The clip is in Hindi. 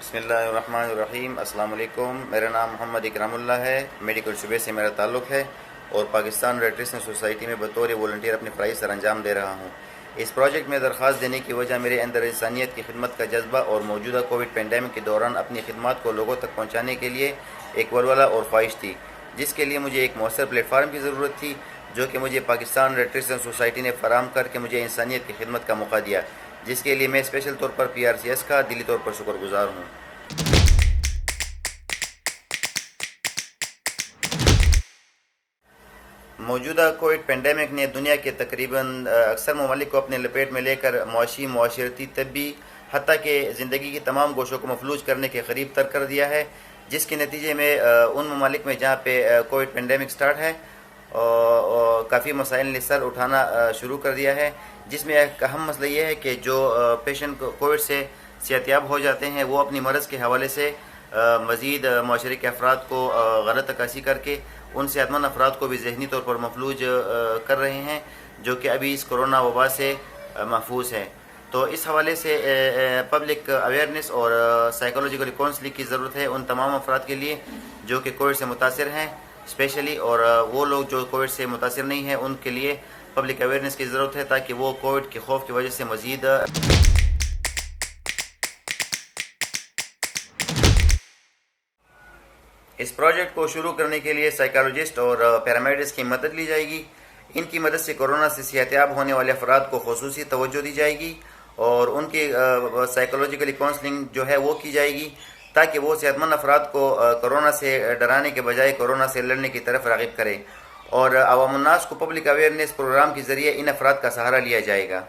बसमीम वालेकुम मेरा नाम मोहम्मद इकरामुल्ला है। मेडिकल शुबे से मेरा ताल्लुक़ है और पाकिस्तान रेड क्रिसमस सोसाइटी में बतौर वॉल्टियर अपनी फ़राइज सर अंजाम दे रहा हूँ। इस प्रोजेक्ट में दरख्वास्त देने की वजह मेरे अंदर इंसानियत की खिदमत का जज्बा और मौजूदा कोविड पेंडेमिक के दौरान अपनी खिदमत को लोगों तक पहुँचाने के लिए एक वलवला और ख्वाहिश थी, जिसके लिए मुझे एक मौसर प्लेटफार्म की ज़रूरत थी, जो कि मुझे पाकिस्तान रेड क्रिसमस सोसाइटी ने फराम करके मुझे इंसानियत की खिदमत का मौका दिया। जिसके लिए मैं स्पेशल तौर पर पी आर सी एस का दिली तौर पर शुक्रगुजार हूँ। मौजूदा कोविड पेंडेमिक ने दुनिया के तकरीबन अक्सर ममालिक को अपने लपेट में लेकर मुआशी माशरती तबी हती के ज़िंदगी की तमाम गोशों को मफलूज करने के करीब तर कर दिया है, जिसके नतीजे में उन ममालिक में जहाँ पे कोविड पेंडेमिक स्टार्ट है। काफ़ी मसाइल ने सर उठाना शुरू कर दिया है, जिसमें एक अहम मसला ये है कि जो पेशेंट कोविड से सेहतियाब हो जाते हैं, वो अपनी मरज़ के हवाले से मज़ीद माशरे के अफराद को गलत अक्सी करके उन सेहतमंद अफराद को भी जहनी तौर पर मफलूज कर रहे हैं, जो कि अभी इस कोरोना वबा से महफूज है। तो इस हवाले से पब्लिक अवेयरनेस और साइकोलॉजिकल काउंसलिंग की ज़रूरत है उन तमाम अफराद के लिए, जो कि कोविड से मुतासर हैं। स्पेशली और वो लोग जो कोविड से मुतासर नहीं हैं, उनके लिए पब्लिक अवेयरनेस की ज़रूरत है ताकि वो कोविड के खौफ की वजह से मज़ीद इस प्रोजेक्ट को शुरू करने के लिए साइकोलॉजिस्ट और पैरामेडिक्स की मदद ली जाएगी। इनकी मदद से कोरोना से सेहतियाब होने वाले अफराद को खसूस तवज्जो दी जाएगी और उनकी साइकोलॉजिकली काउंसलिंग जो है वो की जाएगी। ताकि वो सेहतमंद अफराद को कोरोना से डराने के बजाय कोरोना से लड़ने की तरफ़ रागब करें। और अवामनास को पब्लिक अवेयरनेस प्रोग्राम के ज़रिए इन अफराद का सहारा लिया जाएगा।